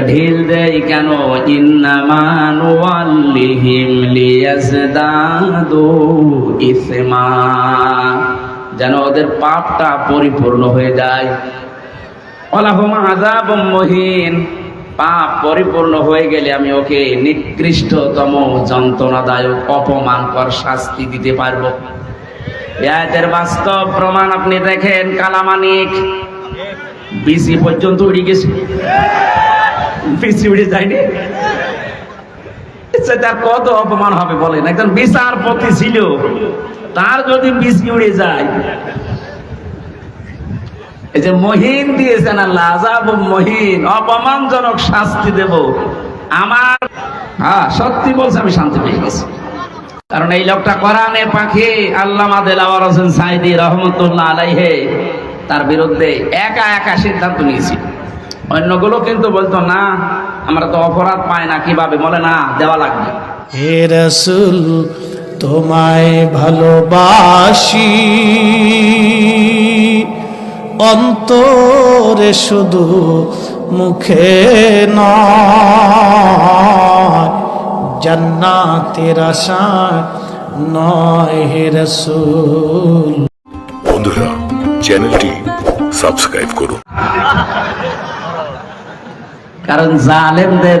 ঢিল দেয় কেন? যেন ওদের পাপটা পরিপূর্ণ হয়ে যায়। পাপ পরিপূর্ণ হয়ে গেলে আমি ওকে নিকৃষ্টতম যন্ত্রণাদায়ক অপমানকর শাস্তি দিতে পারব। এর বাস্তব প্রমাণ আপনি দেখেন, কালামানিক। বিসি পর্যন্ত উড়ে গেছে। যায়নি। তার কত অপমান হবে বলেন? একজন বিচারপতি ছিল, তার যদি উড়ে যায়, এই যে মহিন মহিন, অপমানজনক শাস্তি দেব। আমার হ্যাঁ সত্যি বলছে, আমি শান্তি পেয়ে গেছি। কারণ এই লোকটা কোরআনে পাখি, আল্লামা দেলাওয়ার হোসেন সাইদি রহমতুল্লাহ আলাইহে, তার বিরুদ্ধে একা একা সিদ্ধান্ত নিয়েছি অন্যগুলো কিন্তু বলতো না আমরা তো অপরাধ পাই না কীভাবে? বলে না দেওয়া লাগবে। হে রসুল তোমায় ভালোবাসি। অন্তরে শুধু মুখে নয় জান্নাতের আশা নয় হে রসুল। বন্ধুরা চ্যানেলটি সাবস্ক্রাইব করুন। কারণ জালেমদের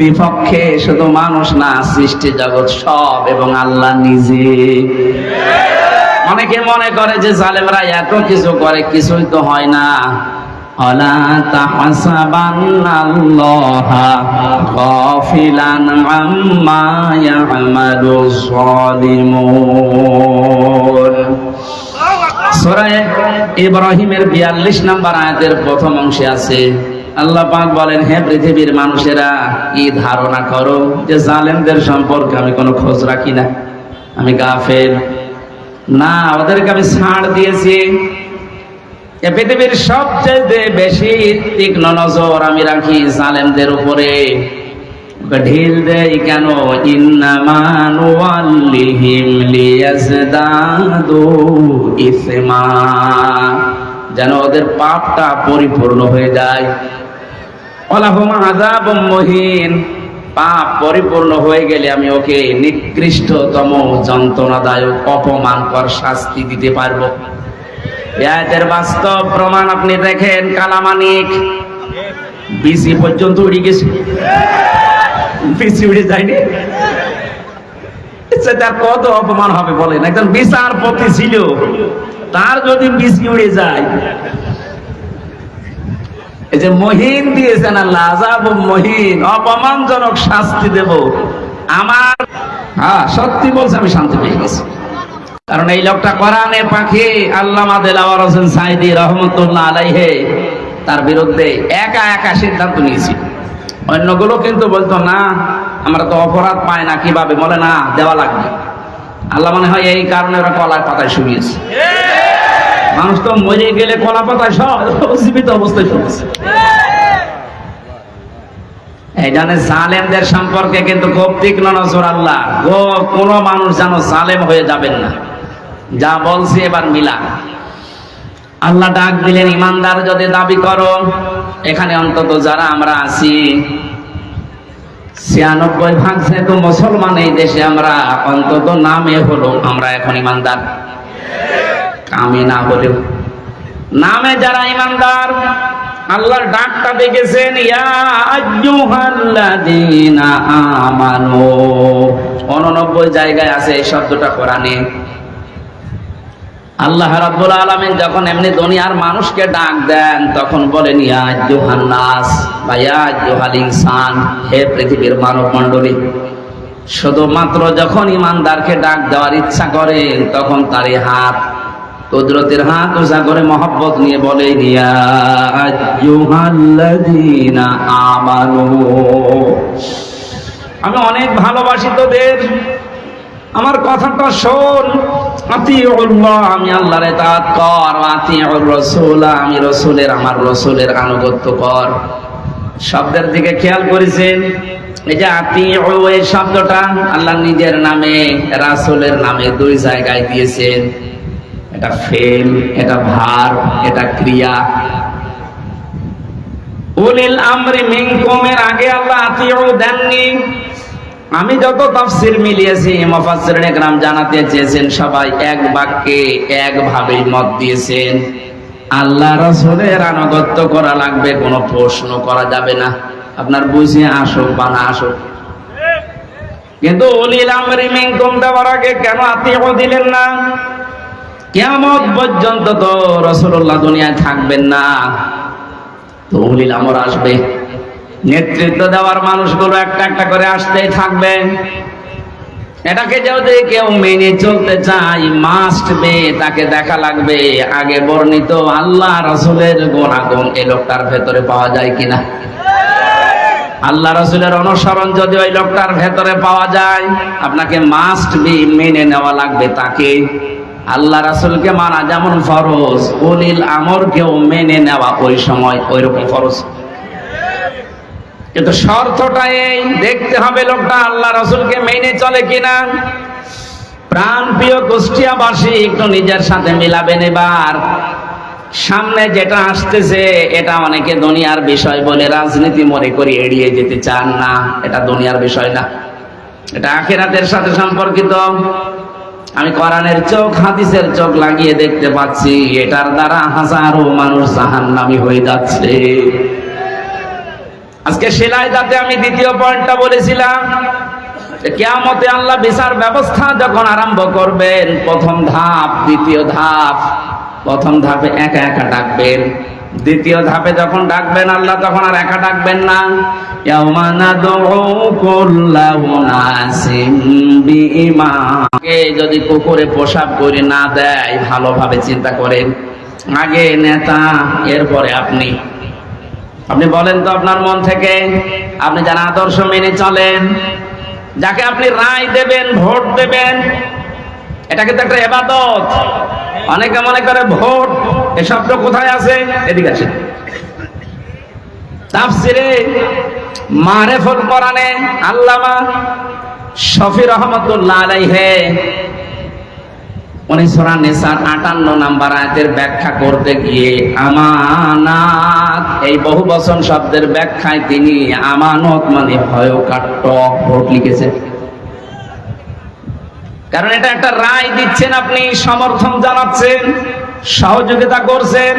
বিপক্ষে শুধু মানুষ না, সৃষ্টি জগৎ সব এবং আল্লাহ নিজে। অনেকে মনে করে যে জালেমরা এত কিছু করে, কিছুই তো হয় না। অলা তাহসাবান্নাল্লাহা ইব্রাহিমের 42 নম্বর আয়াতের প্রথম অংশে আছে আল্লাহ পাক বলেন, হে পৃথিবীর মানুষেরা, কি ধারণা করো যে জালেমদের সম্পর্কে আমি কোনো খোঁজ রাখি না? আমি গাফেল। না, ওদেরকে আমি ছাড় দিয়েছি। এ পৃথিবীর সবচেয়ে বেশি তীক্ষ্ণ নজর আমি রাখি জালেমদের উপরে। ঢিল দেই কেন? ইন্নামান ওয়াল্লিহিম লিয়াজদাদু ইসমা। যেন ওদের পাপটা পরিপূর্ণ হয়ে যায়। অলাহুম মহিন। পাপ পরিপূর্ণ হয়ে গেলে আমি ওকে নিকৃষ্টতম যন্ত্রণাদায়ক অপমানকর শাস্তি দিতে পারব। এর বাস্তব প্রমাণ আপনি দেখেন, কালামানিক। বিসি পর্যন্ত উড়ে গেছে। বিসি উড়ে যায়নি। তার কত অপমান হবে বলেন। একজন বিচারপতি ছিল। তার যদি বিসি উড়ে যায় এই যে মহিন দিয়েছেন আল্লাহ আজাব মহিন, অপমানজনক শাস্তি দেব। আমার হ্যাঁ সত্যি বলছে, আমি শান্তি পেয়ে গেছি। কারণ এই লোকটা কোরআনে পাখি, আল্লামা দেলাওয়ার হোসেন সাইদি রহমতুল্লাহ আলাইহে, তার বিরুদ্ধে একা একা সিদ্ধান্ত নিয়েছি। অন্যগুলো কিন্তু বলতো, না, আমরা তো অপরাধ পাই না, কীভাবে? বলে, না, দেওয়া লাগবে। আল্লাহ মনে হয় এই কারণে ওরা কলার পাতায় শুনিয়েছে। মানুষ তো মরে গেলে কলা পাতায় সব জীবিত অবস্থায় শুনেছে এই জানে সম্পর্কে কিন্তু খুব তীক্ষ্ণ নজর আল্লাহ। মানুষ যেন হয়ে যাবেন না। যা বলছি এবার মিলা আল্লাহ ডাক দিলেন, ইমানদার, যদি দাবি করো, এখানে অন্তত যারা আমরা আছি, ছিয়ানব্বই ভাগ যেহেতু মুসলমান এই দেশে, আমরা অন্তত নামে হলো, আমরা এখন ইমানদার। কামে না হলেও নামে যারা ইমানদার, আল্লাহর ডাকটা দেখেছেন আমানু। 89 জায়গায় আছে এই শব্দটা কোরআনে। আল্লাহ রাব্বুল আলামিন যখন এমনি দুনিয়ার মানুষকে ডাক দেন, তখন বলেন, ইয়া আইয়ুহান নাস বা ইয়া আইয়ুহাল ইনসান, হে পৃথিবীর মানব মণ্ডলী শুধুমাত্র যখন ইমানদারকে ডাক দেওয়ার ইচ্ছা করেন, তখন তার হাত কুদরতের হাত উঁচা করে মহব্বত নিয়ে বলে আমানু। আমি অনেক ভালোবাসি তোদের। আমার কথাটা শোন। আমি আল্লাহর ইতাআত কর। আতিউর রাসূল, আমি রাসূলের, আমার রাসূলের আনুগত্য কর। শব্দের দিকে খেয়াল করেছেন? এই যে এই শব্দটা আল্লাহ নিজের নামে, রাসূলের নামে দুই জায়গায় দিয়েছেন। এটা ফেল এটা ভার, এটা ক্রিয়া। উলিল আমরি মিনকুমের আগে আল্লাহ আতিউ দেননি। আমি যত তাফসির মিলিয়েছি, মুফাসসিরিন একরাম জানাতে চেয়েছেন সবাই এক বাক্যে একভাবেই মত দিয়েছেন। আল্লাহ রাসূলের আনুগত্য করা লাগবে, কোনো প্রশ্ন করা যাবে না। আপনার বুঝে আসুক বা না আসুক। কিন্তু উলিল আমরি মিনকুম দেওয়ার আগে কেন আতিউ দিলেন না? কিয়ামত পর্যন্ত তো রাসূলুল্লাহ দুনিয়ায় থাকবেন না। তো উলিল আমর আসবে। নেতৃত্ব দেওয়ার মানুষগুলো একটা একটা করে আসতেই থাকবে। এটাকে যদি কেউ মেনে চলতে চাই মাস্ট বে তাকে দেখা লাগবে। আগে বর্ণিত আল্লাহ রসুলের গুণাগুণ এই লোকটার ভেতরে পাওয়া যায় কিনা? আল্লাহ রসুলের অনুসরণ যদি ওই লোকটার ভেতরে পাওয়া যায়, আপনাকে মাস্ট বি মেনে নেওয়া লাগবে তাকে। আল্লাহ রাসুলকে মানা যেমন ফরজ অলিল আমরকেও মেনে নেওয়া ওই সময় ওই রকম ফরজ। কিন্তু শর্তটা এই, দেখতে হবে লোকটা আল্লাহ রাসুলকে মেনে চলে কিনা। প্রাণ প্রিয় কুষ্টিয়াবাসী একটু নিজের সাথে মিলাবেন এবার। সামনে যেটা আসতেছে, এটা অনেকে দুনিয়ার বিষয় বলে রাজনীতি মনে করে এড়িয়ে যেতে চান না। এটা দুনিয়ার বিষয় না। এটা আখেরাতের সাথে সম্পর্কিত। আমি কোরআনের চোখ, হাদিসের চোখ লাগিয়ে দেখতে পাচ্ছি, এটার দ্বারা হাজারো মানুষ জাহান্নামী হয়ে যাচ্ছে। আজকে সেলাই দাতে আমি দ্বিতীয় পয়েন্টটা বলেছিলাম কেয়ামতে আল্লাহ বিচার ব্যবস্থা যখন আরম্ভ করবেন, প্রথম ধাপ, দ্বিতীয় ধাপ, প্রথম ধাপে একা একা ডাকবেন। দ্বিতীয় ধাপে যখন ডাকবেন, আল্লাহ তখন আর একা ডাকবেন না। যদি কুকুরে পোশাক করে না দেয়, ভালোভাবে চিন্তা করেন। আগে নেতা, এরপরে আপনি। আপনি বলেন তো আপনার মন থেকে, আপনি যারা আদর্শ মেনে চলেন, যাকে আপনি রায় দেবেন, ভোট দেবেন, এটা কিন্তু একটা এবাদত। অনেকে মনে করে ভোট এ শব্দ কোথায় আছে? এদিকে আছে তাফসিরে মারেফুল কোরআনে আল্লামা শফি রহমতুল্লাহ আলাইহে উনি সূরা নিসার 58 নাম্বার আয়াতের ব্যাখ্যা করতে গিয়ে আমানাত, এই বহু বচন শব্দের ব্যাখ্যায় তিনি আমানত মানে ভয় কাট্ট ভোট লিখেছেন। কারণ এটা একটা রায় দিচ্ছেন আপনি, সমর্থন জানাচ্ছেন। সহযোগিতা করছেন।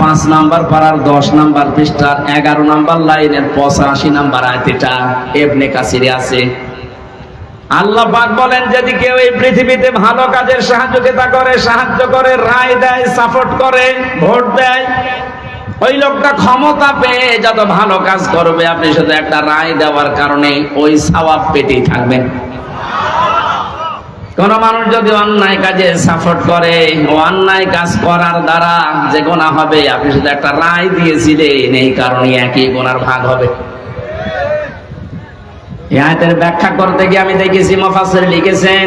5 নাম্বার পাড়ার দশ নাম্বার পৃষ্ঠার 11 নাম্বার লাইনের 85 নাম্বার আয়াত এটা ইবনে কাসিরে আছে। আল্লাহ পাক বলেন, যদি কেউ এই পৃথিবীতে ভালো কাজের সাহায্যতা করে, সাহায্য করে, রায় দেয় সাপোর্ট করে, ভোট দেয়, ওই লোকটা ক্ষমতা পেয়ে যত ভালো কাজ করবে, আপনি শুধু একটা রায় দেওয়ার কারণে ওই সওয়াব পেতেই থাকবেন কোন মানুষ যদি অন্যায় কাজে সাপোর্ট করে, অন্যায় কাজ করার দ্বারা যে গোনা হবে, আপনি শুধু একটা রায় দিয়েছিলেন, এই কারণে একই গোনার ভাগ হবে। আয়াতের ব্যাখ্যা করতে গিয়ে আমি দেখেছি মুফাসসির লিখেছেন,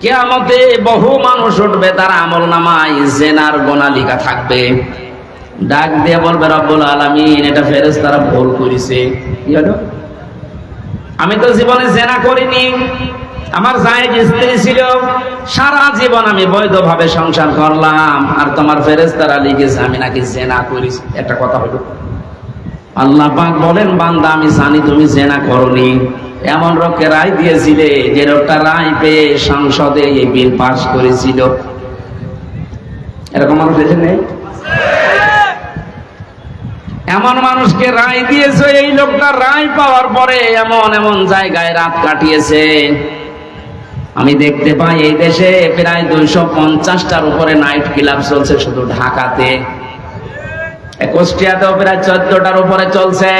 কিয়ামতে বহু মানুষ উঠবে, তার আমল নামায় জেনার গোনা লিখা থাকবে। ডাক দিয়ে বলবে, রব্বুল আলামিন, এটা ফেরেশতারা ভুল করেছে। আমি তো জীবনে জেনা করিনি। আমার জায়েজ স্ত্রী ছিল, সারা জীবন আমি বৈধভাবে সংসার করলাম। আর তোমার ফেরেশতারা লিখেছে, আমি নাকি জেনা করেছি। একটা কথা হলো আল্লাহ পাক বলেন, বান্দা, আমি জানি তুমি জেনা করনি। এমন লোককে রায় দিয়েছিলে যে লোকটা রায় পেয়ে সংসদে এই বিল পাস করেছিল। এরকম নেই? এমন মানুষকে রায় দিয়েছে, এই লোকটা রায় পাওয়ার পরে এমন এমন জায়গায় রাত কাটিয়েছে। আমি দেখতে পাই, এই দেশে প্রায় দুইশো পঞ্চাশটার উপরে নাইট ক্লাব চলছে, শুধু ঢাকাতে। চোদ্দটার উপরে চলছে।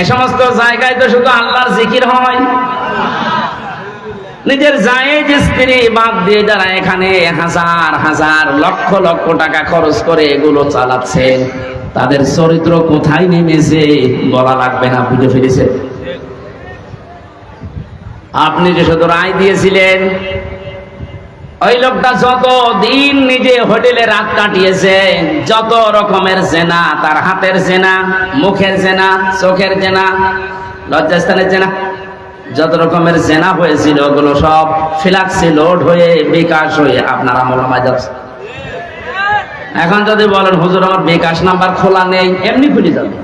এ সমস্ত জায়গায় তো শুধু আল্লাহর জিকির হয়। নিজের জায়েজ স্ত্রী বাদ দিয়ে যারা এখানে হাজার হাজার লক্ষ লক্ষ টাকা খরচ করে এগুলো চালাচ্ছে, তাদের চরিত্র কোথায় নেমেছে বলা লাগবে না, বুঝে ফিরেছে আপনি যে শুধু রায় দিয়েছিলেন ওই লোকটা যত দিন নিজে হোটেলে রাত কাটিয়েছে, যত রকমের জেনা, তার হাতের জেনা, মুখের জেনা, চোখের জেনা, লজ্জাস্থানের জেনা, যত রকমের জেনা হয়েছিল, ওগুলো সব ফিলাক্সি লোড হয়ে বিকাশ হয়ে আপনার আমল নামায় যাচ্ছে। এখন যদি বলেন, হুজুর, আমার বিকাশ নাম্বার খোলা নেই, এমনি খুলে যাবে।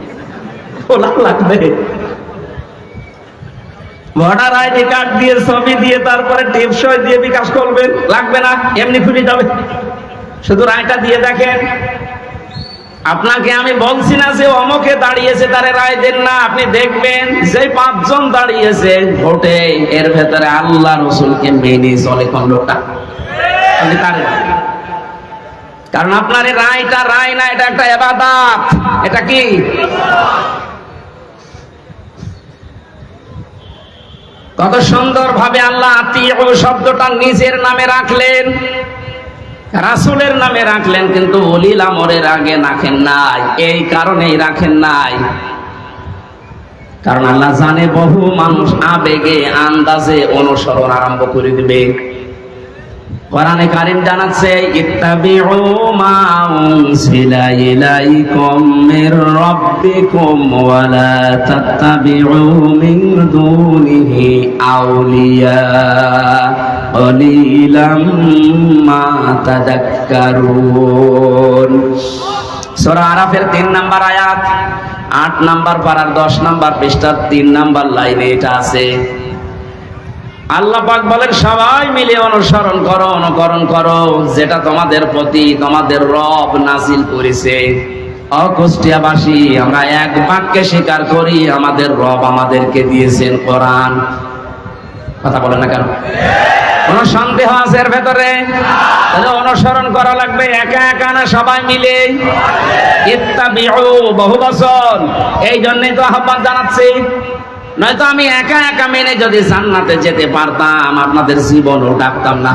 খোলা লাগবে। ভোটার আইডি কার্ড দিয়ে, ছবি দিয়ে, তারপরে টেপসই দিয়ে বিকাশ করবেন, লাগবে না, এমনি খুলে যাবে। শুধু রায়টা দিয়ে দেখেন। আপনাকে আমি বলছি না যে অমকে দাঁড়িয়েছে, তারে রায় দেন না, আপনি দেখবেন যে পাঁচজন দাঁড়িয়েছে ভোটে, এর ভেতরে আল্লাহ রসুলকে মেনে চলে কোন কারণ আপনার রায়টা, রায় না, এটা একটা এবাদাত। এটা কি? কত সুন্দর ভাবে আল্লাহ আত্মীয় শব্দটা নিজের নামে রাখলেন, রাসুলের নামে রাখলেন, কিন্তু অলিল আমরের আগে রাখেন নাই, এই কারণেই রাখেন নাই। কারণ আল্লাহ জানে বহু মানুষ আবেগে, আন্দাজে অনুসরণ আরম্ভ করে দিবে। কোরআনে কারিম জানাচ্ছে, ইত্তাবিউ মা উনসিলা ইলাইকুম মির রাব্বিকুম ওয়া লা তাত্তাবিউ মিন দুনিহি আউলিয়া কলিলাম মা তাযাক্কারুন সূরা আরাফের 3 নাম্বার আয়াত 8 নাম্বার পারার 10 নাম্বার পৃষ্ঠার 3 নাম্বার লাইনে এটা আছে। আল্লাহ পাক বলেন, সবাই মিলে অনুসরণ করো, অনুকরণ করো। যেটা তোমাদের প্রতি তোমাদের রব নাজিল করেছে। অকুষ্টিয়াবাসী আমরা এক বাক্যে স্বীকার করি, আমাদের রব আমাদেরকে দিয়েছেন কোরআন। কথা বলে না কেন? কোন সন্দেহ আছে এর ভেতরে? তাহলে অনুসরণ করা লাগবে, একা একা না, সবাই মিলে। ইত্তাবিউ, বহু বছর। এই জন্যই তো আহ্বান জানাচ্ছি। নয়তো আমি একা একা মেনে যদি জান্নাতে যেতে পারতাম, আপনাদের জীবনও ডাকতাম না।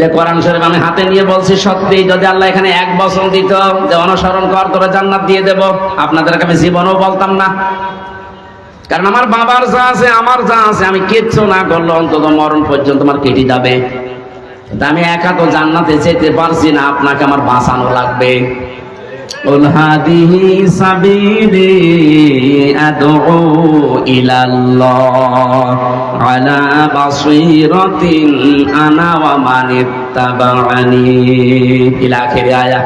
যে কোরআন শরীফ আমি হাতে নিয়ে বলছি, সত্যি, যদি আল্লাহ এখানে এক বছর দিত, যে অনুসরণ কর, তোরা জান্নাত দিয়ে দেব, আপনাদেরকে আমি জীবনও বলতাম না। কারণ আমার বাবার যা আছে, আমার যা আছে, আমি কিচ্ছু না করলে অন্তত মরণ পর্যন্ত আমার কেটে যাবে। আমি একা তো জান্নাতে যেতে পারছি না, আপনাকে আমার বাঁচানো লাগবে। قل هذه سبيلي أدعو إلى الله على بصيرة أنا ومن اتبعني إلى آخر آية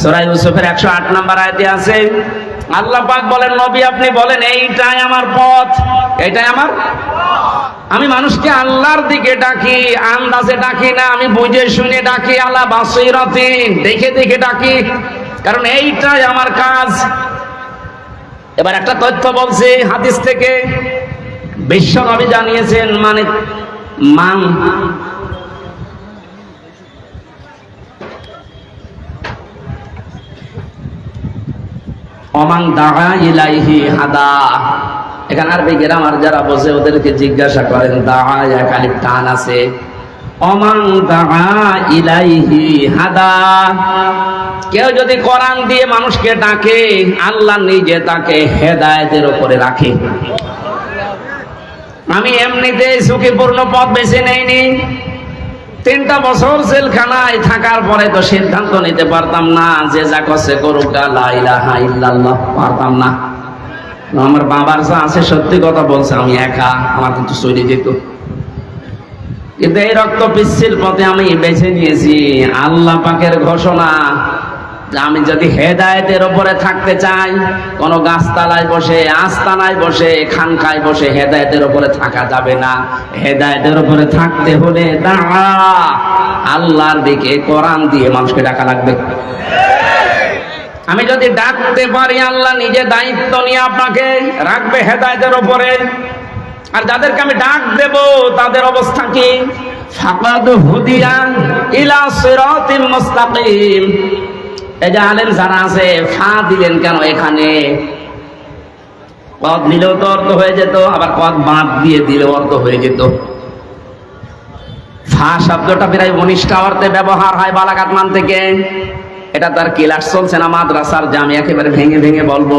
সূরা ইউসুফের 108 নম্বর আয়াতে আছে আল্লাহ পাক বলেন নবী আপনি বলেন এইটাই আমার পথ এটাই আমার আমি মানুষকে আল্লাহর দিকে ডাকি আন্দাজে ডাকি না আমি বুঝে শুনে ডাকি আল্লাহ বাসিরাতি দেখে দেখে ডাকি কারণ এইটাই আমার কাজ। এবার একটা তথ্য বলছি, হাদিস থেকে বিশ্ব নবী জানিয়েছেন মানে মান, অমান দাহা ইলাইহি হাদা। এখানে আরবি গ্রামার যারা বসে ওদেরকে জিজ্ঞাসা করেন, দাহা একালি টান আছে? অমান কেউ যদি কোরআন দিয়ে মানুষকে ডাকে, আল্লাহ নিজে তাকে হেদায়েতের উপরে রাখে। আমি এমনিতে ঝুঁকিপূর্ণ পথ বেছে নেইনি। তিনটা বছর জেলখানায় থাকার পরে তো সিদ্ধান্ত নিতে পারতাম না, যে যা করছে করুক পারতাম না। আমার বাবার যা আছে, সত্যি কথা বলছে, আমি একা, আমার কিন্তু চলে যেত। কিন্তু এই রক্ত পিচ্ছিল পথে আমি বেছে নিয়েছি। আল্লাহ পাকের ঘোষণা আমি যদি হেদায়েতের ওপরে থাকতে চাই, কোন গাছতলায় বসে, আস্তানায় বসে, খানকায় বসে হেদায়েতের উপরে থাকা যাবে না। হেদায়েতের ওপরে থাকতে হলে আল্লাহর দিকে কোরআন দিয়ে মানুষকে ডাকা লাগবে। আমি যদি ডাকতে পারি, আল্লাহ নিজে দায়িত্ব নিয়ে আপনাকে রাখবে হেদায়েতের উপরে। আর যাদেরকে আমি ডাক দেব, তাদের অবস্থা কি? অর্থ হয়ে যেত, আবার দিয়ে অর্থ হয়ে যেত। ফা শব্দটা ব্যবহার হয় বালাঘাট মান থেকে। এটা তার ক্লাস চলছে না, মাদ্রাসার যে আমি একেবারে ভেঙে ভেঙে বলব।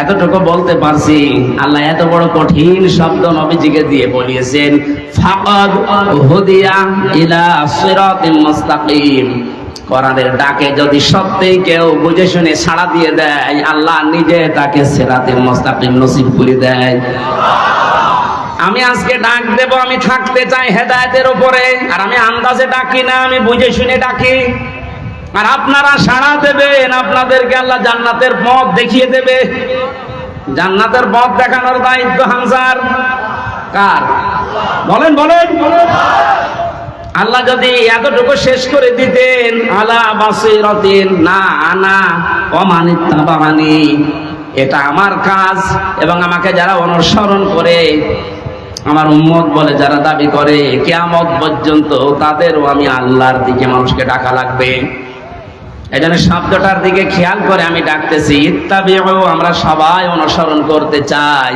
এতটুকু বলতে পারছি, আল্লাহ এত বড় কঠিন শব্দ নবীজিকে দিয়ে বলিয়েছেন, ফাকাদ ডাকে যদি সত্যিই কেউ বুঝে শুনে ছাড়া দিয়ে দেয়, আল্লাহ নিজে তাকে সিরাতিল মুস্তাকিম নসিব করে দেয়। আমি আজকে ডাক দেব, আমি থাকতে চাই হেদায়েতের উপরে, আর আমি আন্দাজে ডাকি না, আমি বুঝে শুনে ডাকি। আর আপনারা সাড়া দেবেন, আপনাদেরকে আল্লাহ জান্নাতের পথ দেখিয়ে দেবে। জান্নাতের পথ দেখানোর দায়িত্ব হামসার কার? বলেন বলেন। আল্লাহ যদি এতটুকু শেষ করে দিতেন, আলা বাসিরাতিন, না আনা অমানিত্তাবানি এটা আমার কাজ এবং আমাকে যারা অনুসরণ করে, আমার উম্মত বলে যারা দাবি করে, কেয়ামত পর্যন্ত তাদেরও আমি আল্লাহর দিকে মানুষকে ডাকা লাগবে। এই জন্য শব্দটার দিকে খেয়াল করে আমি ডাকতেছি, ইত্তাবিউ, আমরা সবাই অনুসরণ করতে চাই।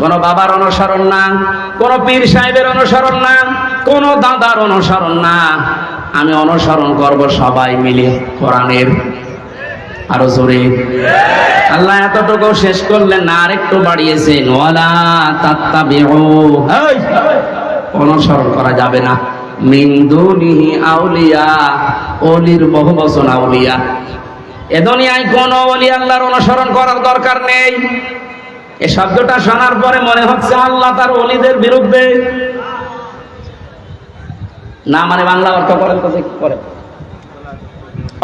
কোন বাবার অনুসরণ না, কোন পীর সাহেবের অনুসরণ না, কোন দাদার অনুসরণ না। আমি অনুসরণ করব সবাই মিলে কোরআনের আরও জোরে। আল্লাহ এতটুকু শেষ করলেন না আরেকটু বাড়িয়েছেন, ওয়ালা তাত্তাবিউ। অনুসরণ করা যাবে না। মিন দুনিহি আউলিয়া বচন আউলিয়া। এ কোন ওলি আল্লাহর অনুসরণ করার দরকার নেই। এই শব্দটা শোনার পরে মনে হচ্ছে আল্লাহ তার ওলিদের বিরুদ্ধে। না মানে বাংলা অর্থ করেন তো কি করেন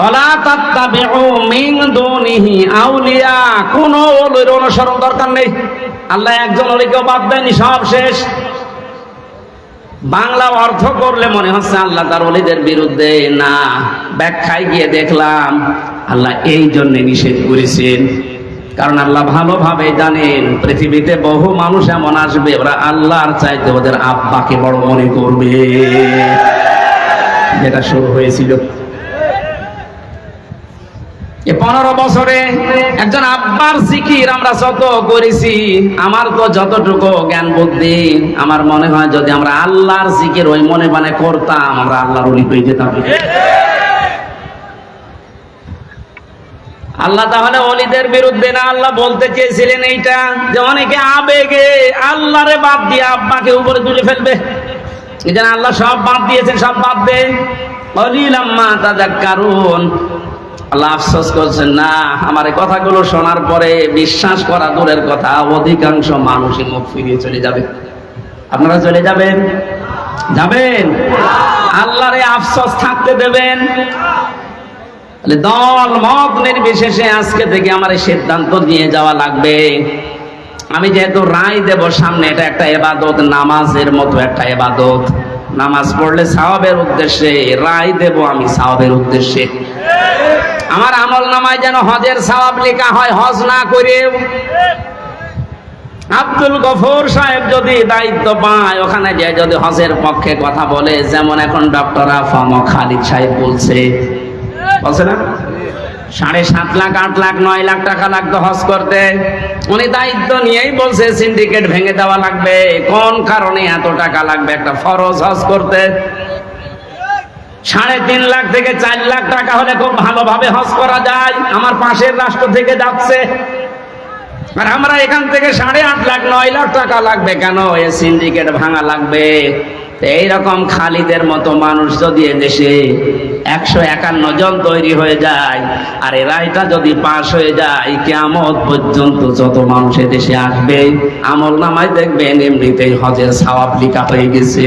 অলা তাত্তাবিউ দুনিহি আউলিয়া, কোন অনুসরণ দরকার নেই। আল্লাহ একজন ওলিকেও বাদ দেয়নি সব শেষ। বাংলা অর্থ করলে মনে হচ্ছে আল্লাহ তার অলিদের বিরুদ্ধে, না, ব্যাখ্যায় গিয়ে দেখলাম আল্লাহ এই জন্য নিষেধ করেছেন। কারণ আল্লাহ ভালোভাবে জানেন, পৃথিবীতে বহু মানুষ এমন আসবে, ওরা আল্লাহর চাইতে ওদের আব্বাকে বড় মনে করবে। যেটা শুরু হয়েছিল। পনেরো বছরে একজন আব্বার জিকির আমরা যত করেছি, আমার তো যতটুকু জ্ঞান বুদ্ধি, আমার মনে হয় যদি আমরা আল্লাহর জিকির ওই মনে মানে করতাম, আমরা আল্লাহর অলি হয়ে যেতাম। আল্লাহ তাহলে অলিদের বিরুদ্ধে না আল্লাহ বলতে চেয়েছিলেন এইটা, যে অনেকে আবেগে আল্লাহরে বাদ দিয়ে আব্বাকে উপরে তুলে ফেলবে। জন্য আল্লাহ সব বাদ দিয়েছেন, সব বাদ দে অলিলাম্মা তাদের কারণ আল্লাহ আফসোস করছেন, না, আমার কথাগুলো শোনার পরে বিশ্বাস করা দূরের কথা, অধিকাংশ মানুষই মুখ ফিরিয়ে চলে যাবে। আপনারা চলে যাবেন? যাবেন? আফসোস থাকতে দেবেন। দল, মত নির্বিশেষে আজকে থেকে আমার এই সিদ্ধান্ত নিয়ে যাওয়া লাগবে। আমি যেহেতু রায় দেব সামনে, এটা একটা এবাদত, নামাজের মতো একটা এবাদত। নামাজ পড়লে সাহাবের উদ্দেশ্যে, রায় দেব আমি সাহাবের উদ্দেশ্যে। আমার আমল নামায় যেন হজের সওয়াব লেখা হয়, হজ না করে আব্দুল গফর সাহেব যদি দায়িত্ব পায়, ওখানে যে যদি হজের পক্ষে কথা বলে, যেমন এখন ডক্টর আফম খালিদ সাহেব বলছে। বলছে না? সাড়ে সাত লাখ, আট লাখ, নয় লাখ টাকা লাগতো হজ করতে। উনি দায়িত্ব নিয়েই বলছে সিন্ডিকেট ভেঙে দেওয়া লাগবে। কোন কারণে এত টাকা লাগবে? একটা ফরজ হজ করতে। সাড়ে তিন লাখ থেকে চার লাখ টাকা হলে খুব ভালোভাবে হজ করা যায়। আমার পাশের রাষ্ট্র থেকে যাচ্ছে। আর আমরা এখান থেকে সাড়ে আট লাখ, নয় লাখ টাকা লাগবে। কেন? এ সিন্ডিকেট ভাঙা লাগবে। এইরকম খালিদের মতো মানুষ যদি দেশে একশো একান্ন জন তৈরি হয়ে যায়, আর এ রায়টা যদি পাশ হয়ে যায় কেমন পর্যন্ত যত মানুষ দেশে আসবে, আমল নামায় দেখবেন এমনিতেই হজের সওয়াব লিখা হয়ে গেছে।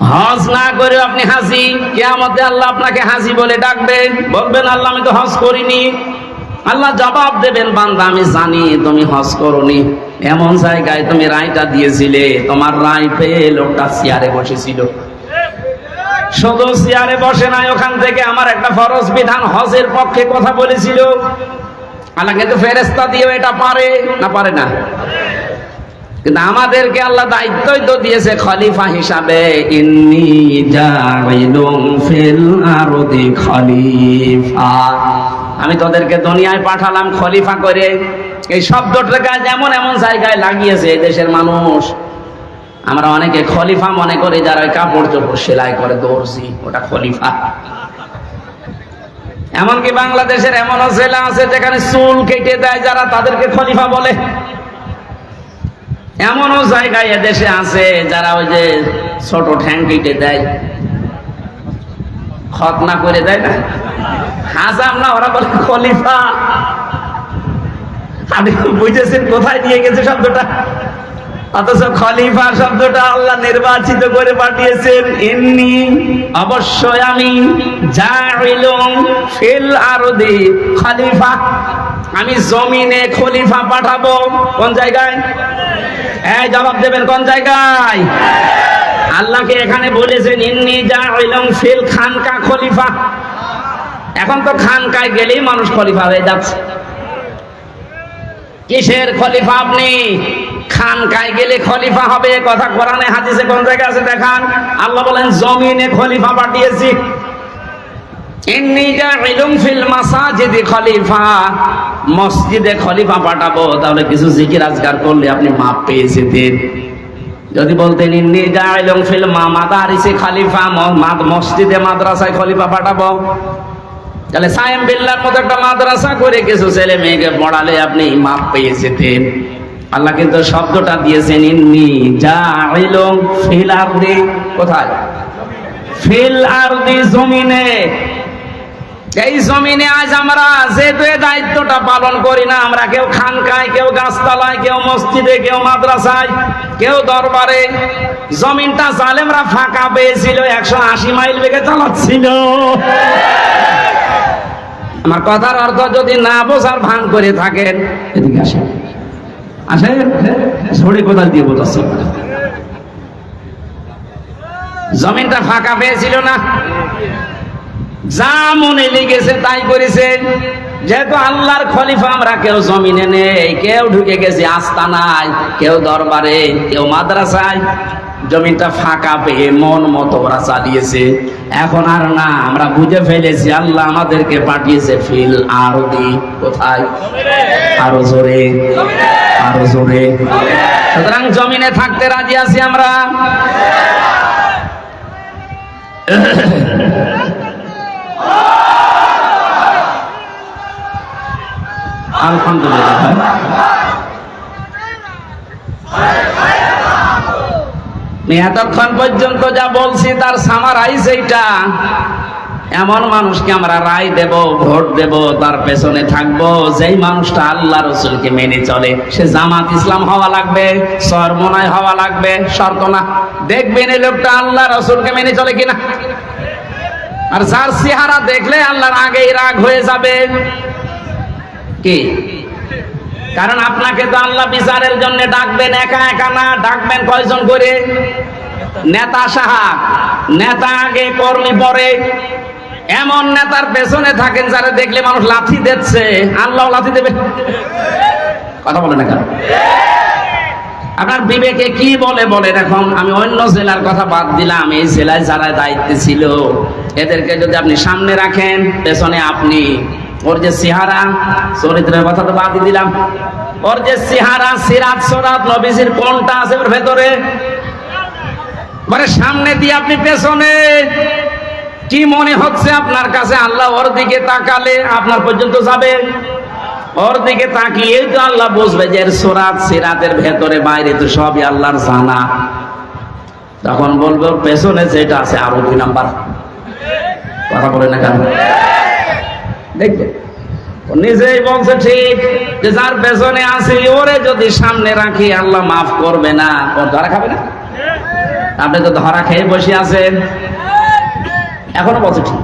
হজ না করে আপনি হাসি কেয়ামতে আল্লাহ আপনাকে হাসি বলে ডাকবেন বলবেন, আল্লাহ, আমি তো হজ করিনি। আল্লাহ জবাব দেবেন, বান্দা, আমি জানি তুমি হজ করনি। এমন জায়গায় তুমি রায়টা দিয়েছিলে। তোমার রায় পেয়ে লোকটা চেয়ারে বসেছিল। শুধু চেয়ারে বসে নাই, ওখান থেকে আমার একটা ফরজ বিধান হজের পক্ষে কথা বলেছিল। আল্লাহ কিন্তু ফেরেস্তা দিয়েও এটা পারে, না পারে না? কিন্তু আমাদেরকে আল্লাহ দায়িত্বই তো দিয়েছে খলিফা হিসাবে। ইন্নি ফিল আরদি খলিফা। আমি তোদেরকে দুনিয়ায় পাঠালাম খলিফা করে। এই শব্দটাকে যেমন এমন জায়গায় লাগিয়েছে দেশের মানুষ। আমরা অনেকে খলিফা মনে করি যারা কাপড় চোপড় সেলাই করে দৌড়ছি, ওটা খলিফা। এমনকি বাংলাদেশের এমনও জেলা আছে যেখানে চুল কেটে দেয় যারা তাদেরকে খলিফা বলে। এমনও জায়গায় এদেশে আছে যারা ওই যে ছোট ঠ্যাং কেটে দেয়। খতনা করে দেয় না? হাজাম না, ওরা বলে খলিফা। আপনি বুঝেছেন কোথায় নিয়ে গেছে শব্দটা? অথচ খলিফা শব্দটা আল্লাহ নির্বাচিত করে পাঠিয়েছেন। এমনি অবশ্যই আমি জাইলুম ফিল আরদি খলিফা। আমি জমিনে খলিফা পাঠাবো। কোন জায়গায়? এই জবাব দেবেন, কোন জায়গায়? আল্লাহকে এখানে বলেছেন, ইন্নি জাইলুম ফিল খানকা খলিফা। এখন তো খানকায় গেলেই মানুষ খলিফা হয়ে যাচ্ছে। কিসের খলিফা আপনি? খানকায় গেলে খলিফা হবে। কথা কোরআনে, হাদিসে কোন জায়গায় আছে? দেখান। আল্লাহ বলেন, জমিনে খলিফা পাঠিয়েছি। মাসাজিদি খলিফা। পাঠাবো, তাহলে কিছু করলে আপনি যদি বলতেন মসজিদে মাদ্রাসায় খলিফা পাঠাবো। তাহলে সায়েম বিল্লার মতো একটা মাদ্রাসা করে কিছু ছেলে মেয়েকে পড়ালে আপনি মাপ পেয়ে যেতেন। আল্লাহ কিন্তু শব্দটা দিয়েছেন, ইন্নি জাইলুম ফিল আরদি। কোথায়? ফিল আরদি জমিনে। এই জমিনে আজ আমরা যেহেতু দায়িত্বটা পালন করি না, আমরা কেউ খানকায়, কেউ গাছতলায়, কেউ মসজিদে, কেউ মাদ্রাসায়, কেউ দরবারে, জমিনটা জালেমরা ফাঁকা পেয়েছিল, একশো আশি মাইল বেগে চালাচ্ছিল। আমার কথার অর্থ যদি না বোঝার ভান করে থাকেন, এদিকে আসেন। আসেন, ঝড়ে কোদাল দিয়ে বোঝাচ্ছি জমিনটা ফাঁকা পেয়েছিল না? যা মনে লেগেছে তাই করেছে। যেহেতু আল্লাহর খলিফা আমরা কেউ জমিনে নেই, কেউ ঢুকে গেছি আস্তানায়, কেউ দরবারে, কেউ মাদ্রাসায়। জমিটা ফাঁকা পেয়ে মন মতো ওরা চালিয়েছে। এখন আর না, আমরা বুঝে ফেলেছি, আল্লাহ আমাদেরকে পাঠিয়েছে ফিল আরও দি কোথায়? আরও জোরে আরও জোরে। সুতরাং জমিনে থাকতে রাজি আছি আমরা। এতক্ষণ পর্যন্ত যা বলছি, তার সামারাইজ এইটা। এমন মানুষকে আমরা রায় দেব, ভোট দেব, তার পেছনে থাকব। যেই মানুষটা আল্লাহ রসুলকে মেনে চলে, সে জামাত ইসলাম হওয়া লাগবে, সরমনায় হওয়া লাগবে, শর্ত না। দেখবেন এই লোকটা আল্লাহ রসুলকে মেনে চলে কিনা? আর যার চেহারা দেখলে আল্লাহর আগেই রাগ হয়ে যাবে। কি? কারণ আপনাকে তো আল্লাহ বিচারের জন্য ডাকবেন, একা একা না, ডাকবেন কয়জন করে? নেতা সাহা, নেতা আগে কর্মী পরে। এমন নেতার পেছনে থাকেন যারা দেখলে মানুষ লাথি দিচ্ছে। আল্লাহ লাথি দেবে। কথা বলে না কেন? আপনার বিবেকে কি বলে বলেন এখন? আমি অন্য জেলার কথা বাদ দিলাম, এই জেলায় যারা দায়িত্বে ছিল, এদেরকে যদি আপনি সামনে রাখেন, পেছনে আপনি। ওর যে সিহারা চরিত্রের কথা তো বাদ দিলাম। ওর যে সিহারা সিরাত সরাত, নবীজির কোনটা আছে ওর ভেতরে? মানে সামনে দিয়ে আপনি পেছনে। কি মনে হচ্ছে আপনার কাছে? আল্লাহ ওর দিকে তাকালে আপনার পর্যন্ত যাবে। ওর দিকে তাকিয়ে তো আল্লাহ বুঝবে যে সোরাত, সিরাতের ভেতরে, বাইরে তো সবই আল্লাহর জানা। তখন বলবে পেছনে যেটা আছে, আরও দুই নাম্বার। কথা বলে না কেন? দেখবে? নিজেই বলছে, ঠিক, যে যার পেছনে আছে, ওরে যদি সামনে রাখি, আল্লাহ মাফ করবে না। ওর ধরা খাবে না? আপনি তো ধরা খেয়ে বসে আছেন। এখনও বলছে, ঠিক।